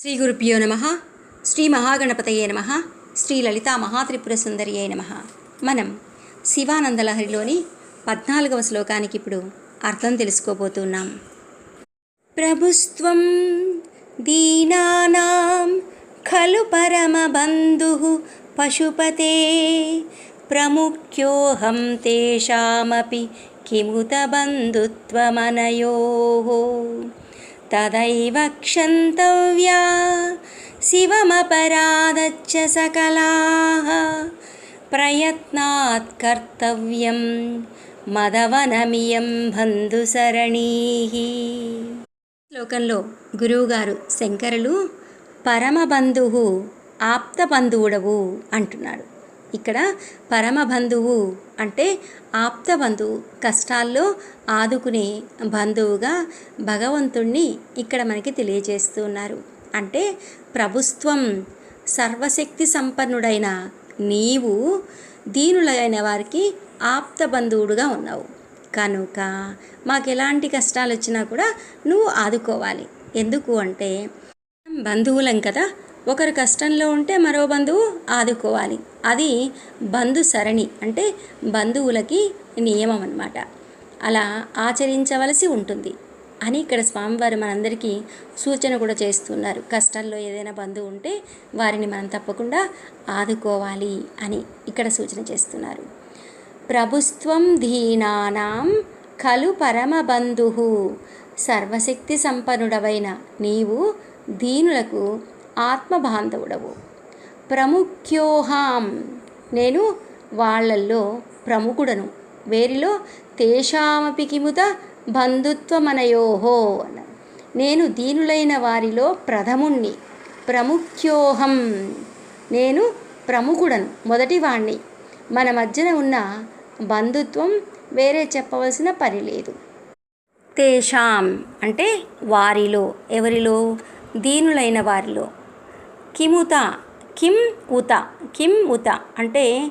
శ్రీ గురుభ్యో నమ. శ్రీ మహాగణపతయే నమ. శ్రీ లలితా మహాత్రిపుర సుందరియే నమ. మనం శివానందలహరిలోని పద్నాలుగవ శ్లోకానికి ఇప్పుడు అర్థం తెలుసుకోబోతున్నాం ప్రభుత్వం దీనానాం ఖలు పరమబంధు పశుపతే ప్రముఖ్యోహం తేషామపి కిముత బంధుత్వమనయోహో తదైవ క్షంతవ్యా శివమపరాధచ్చ సకలాः ప్రయత్నాత్ కర్తవ్యం మదవనమియం బంధుసరణీः శ్లోకంలో గురువుగారు శంకరులు పరమబంధువు ఆప్తబంధువుడవు అంటున్నాడు ఇక్కడ పరమబంధువు అంటే ఆప్తబంధువు కష్టాల్లో ఆదుకునే బంధువుగా భగవంతుణ్ణి ఇక్కడ మనకి తెలియజేస్తున్నారు. అంటే ప్రభుత్వం సర్వశక్తి సంపన్నుడైన నీవు దీనులైన వారికి ఆప్త బంధువుడుగా ఉన్నావు. కనుక మాకు ఎలాంటి కష్టాలు వచ్చినా కూడా నువ్వు ఆదుకోవాలి. ఎందుకు అంటే బంధువులం కదా ఒకరు కష్టంలో ఉంటే మరో బంధువు ఆదుకోవాలి. అది బంధు సరణి అంటే బంధువులకి నియమం అన్నమాట. అలా ఆచరించవలసి ఉంటుంది. అని ఇక్కడ స్వామివారు మనందరికీ సూచన కూడా చేస్తున్నారు. కష్టాల్లో ఏదైనా బంధువు ఉంటే వారిని మనం తప్పకుండా ఆదుకోవాలి అని ఇక్కడ సూచన చేస్తున్నారు. ప్రభుత్వం ధీనానాం ఖలు పరమబంధు సర్వశక్తి సంపన్నుడవైన నీవు దీనులకు ఆత్మబాంధవుడవు ప్రముఖ్యోహాం. నేను వాళ్ళల్లో ప్రముఖుడను. వేరిలో తేషామపి కిముత బంధుత్వమనయోహో అన్నారు నేను దీనులైన వారిలో ప్రథముణ్ణి. ప్రముఖ్యోహం. నేను ప్రముఖుడను మొదటివాణ్ణి. మన మధ్యన ఉన్న బంధుత్వం వేరే చెప్పవలసిన పని లేదు. తేషాం అంటే వారిలో ఎవరిలో? దీనులైన వారిలో. కిముత కిమ్ ఉత కిమ్ ఉత అంటే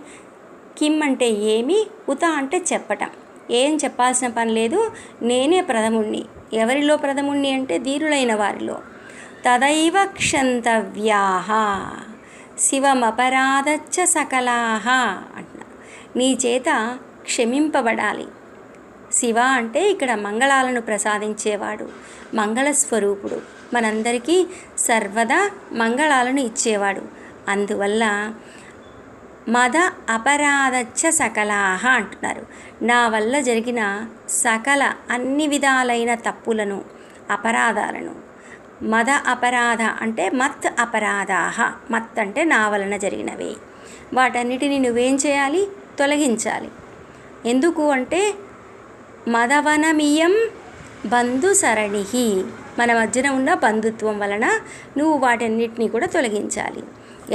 కిమ్ అంటే ఏమి ఉత అంటే చెప్పటం. ఏం చెప్పాల్సిన పని లేదు నేనే ప్రథముణ్ణి. ఎవరిలో ప్రథముణ్ణి అంటే ధీరులైన వారిలో. తదైవ క్షంతవ్యాహ శివమపరాధచ్చ సకలాహ అంటున్నా. నీ చేత క్షమింపబడాలి. శివ అంటే ఇక్కడ మంగళాలను ప్రసాదించేవాడు మంగళస్వరూపుడు. మనందరికీ సర్వదా మంగళాలను ఇచ్చేవాడు. అందువల్ల మద అపరాధచ్చ సకలాహ అంటున్నారు. నా వల్ల జరిగిన సకల అన్ని విధాలైన తప్పులను అపరాధాలను మద అపరాధ అంటే మత్ అపరాధాహ మత్ అంటే నా వలన జరిగినవే. వాటన్నిటిని నువ్వేం చేయాలి? తొలగించాలి. ఎందుకు అంటే మదవనమియం బంధు సరణి మన మధ్యన ఉన్న బంధుత్వం వలన నువ్వు వాటన్నిటినీ కూడా తొలగించాలి.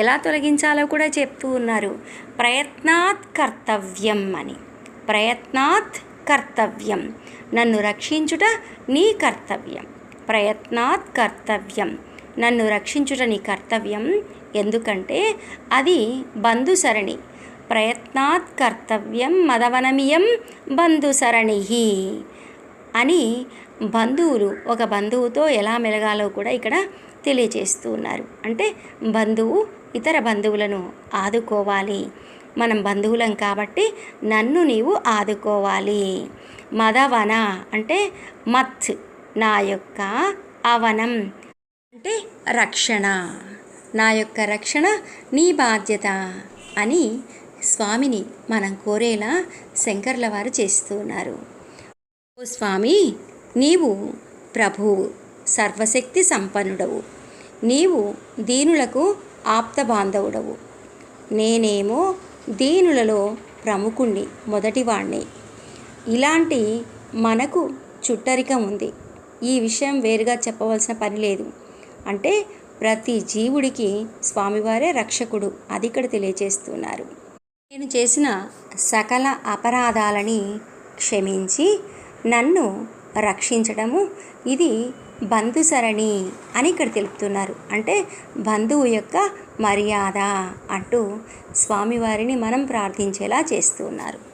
ఎలా తొలగించాలో కూడా చెప్తూ ఉన్నారు. ప్రయత్నాత్ కర్తవ్యం అని. ప్రయత్నాత్ కర్తవ్యం. నన్ను రక్షించుట నీ కర్తవ్యం. ప్రయత్నాత్ కర్తవ్యం. నన్ను రక్షించుట నీ కర్తవ్యం. ఎందుకంటే అది బంధుసరణి. ప్రయత్నాత్ కర్తవ్యం మదవనమియం బంధుసరణి అని బంధువులు ఒక బంధువుతో ఎలా మెలగాలో కూడా ఇక్కడ తెలియజేస్తూ ఉన్నారు. అంటే బంధువు ఇతర బంధువులను ఆదుకోవాలి. మనం బంధువులం కాబట్టి నన్ను నీవు ఆదుకోవాలి. మదవన అంటే మత్ నా యొక్క అవనం అంటే రక్షణ. నా యొక్క రక్షణ నీ బాధ్యత అని స్వామిని మనం కోరేలా శంకర్ల వారు చేస్తున్నారు ఓ స్వామి నీవు ప్రభువు సర్వశక్తి సంపన్నుడవు. నీవు దీనులకు ఆప్త బాంధవుడవు. నేనేమో దీనులలో ప్రముఖుణ్ణి మొదటివాణ్ణి. ఇలాంటి మనకు చుట్టరికం ఉంది. ఈ విషయం వేరుగా చెప్పవలసిన పని లేదు. అంటే ప్రతి జీవుడికి స్వామివారే రక్షకుడు అది ఇక్కడ తెలియజేస్తున్నారు. నేను చేసిన సకల అపరాధాలని క్షమించి నన్ను రక్షించడము ఇది బంధుసరణి అని ఇక్కడ తెలుపుతున్నారు. అంటే బంధువు యొక్క మర్యాద అంటూ స్వామివారిని మనం ప్రార్థించేలా చేస్తున్నారు